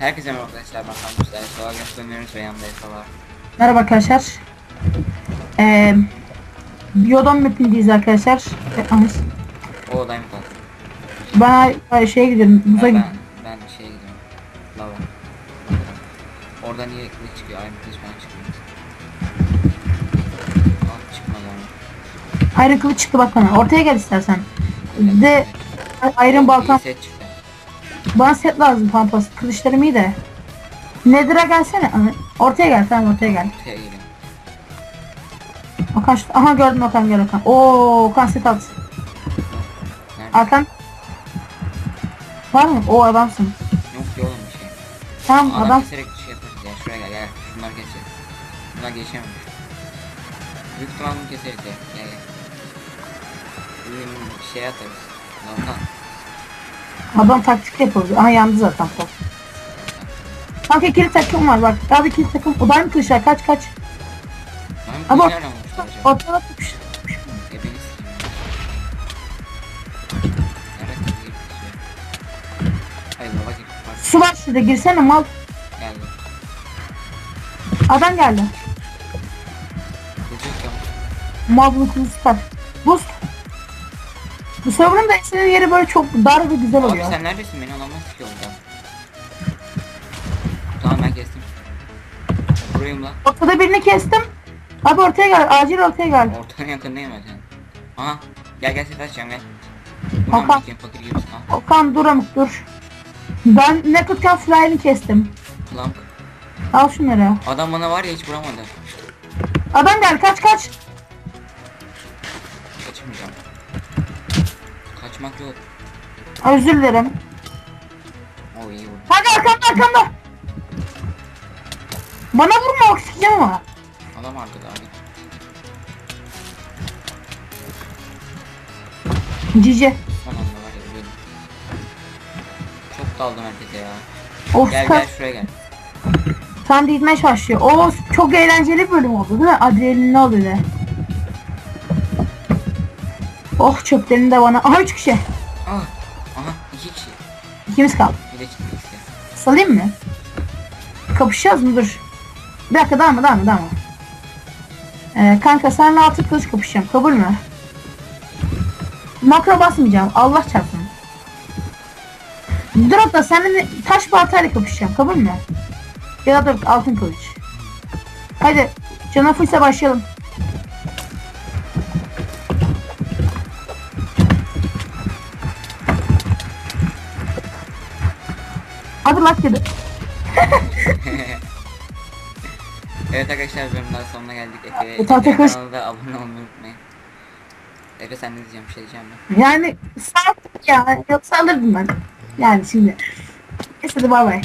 Herkese merhaba arkadaşlar ben Kampüsler Sola gösteriyoruz ve yanımda Efe var. Merhaba arkadaşlar. Ee, Biodon mapindeyiz arkadaşlar. E, Anas. O odayım kaldı. Ben şeye gidiyorum. Buza Ben, ben, ben şeye gidiyorum. Lava. Orada niye kılıç çıkıyor? Aynı kılıç ben çıkmıyor. Aa çıkmadı ama. Iron kılıç çıktı bak bana. Ortaya gel istersen. Bir de baltam. İyi set çıktı. Bana set lazım pampas. Kılıçlarım iyi de. Nether'a gelsene. Ortaya gel tamam ortaya gel. Ortaya. Okan şu... Aha gördüm Okan gel Okan. Oo Okan set at. Nerede? Var mı? O adamsın. Yok ki oğlum bir şey. Tamam Adam, adam. keserek bir şey yaparız ya. Şuraya gel gel. Şunlar geçecek. Bunlar geçemiyor. Büyük ihtimal bunu keseriz ya. Gel gel. Bir şey atarız. Lan Adam taktik yapıyor. Aha yandı zaten top. Kanka ikili takım var bak. Abi ikili takım. O da mı kılıçlar? Kaç kaç. Vurmuşlar acaba? ortada tutmuş. Gibi. Bak Su var şurada girsene mal. geldi. Adam geldi. Mal bunu kılıç. Boost. Bu server'ın da istediği yeri böyle çok dar ve güzel Abi oluyor. sen neredesin? Beni alamaz ki orada. Tamam ben kestim. Burayım lan. Ortada birini kestim. Abi ortaya gel. Acil ortaya gel. Ortanın yakındayım zaten. Aha. Gel gel set açacağım gel. Hakan. bakayım fakir gibisin al. Okan dur amık dur. Ben Naked Flyer'ını kestim. Plank. Al şunları. Adam bana var ya hiç vuramadı. Adam gel kaç kaç. Kaçmak yok. Özür dilerim. O iyi vurdu. Hadi arkamda arkamda. Bana vurma sikeceğim ama. Adam arkada abi. Cici. Son anda var ya ölüyordum. Çok daldım herkese ya. Of Gel gel şuraya gel. Tam gitmeye başlıyor. Oo çok eğlenceli bölüm oldu değil mi? Adrenalin öyle. Oh çöplerini de bana. Aha üç kişi. Ah. Aha iki kişi. İkimiz kaldı. Bir de çıktı ikisi. Salayım mı? Kapışacağız mı? Dur. Bir dakika daha mı daha mı daha mı? Ee, kanka senle altı kılıç kapışacağım. Kabul mü? Makro basmayacağım. Allah çarpsın. Dur hatta seninle taş baltayla kapışacağım. Kabul mü? Ya da dur altın kılıç. Hadi. Canı fullse başlayalım. Hadi lak dedi. evet arkadaşlar bölümden sonuna geldik. Efe, E, Efe kız- kanalına abone olmayı unutmayın. Efe sen ne diyeceğim bir şey diyeceğim ben. Yani sağ ya yoksa alırdım ben. Yani şimdi. Neyse hadi bay bay.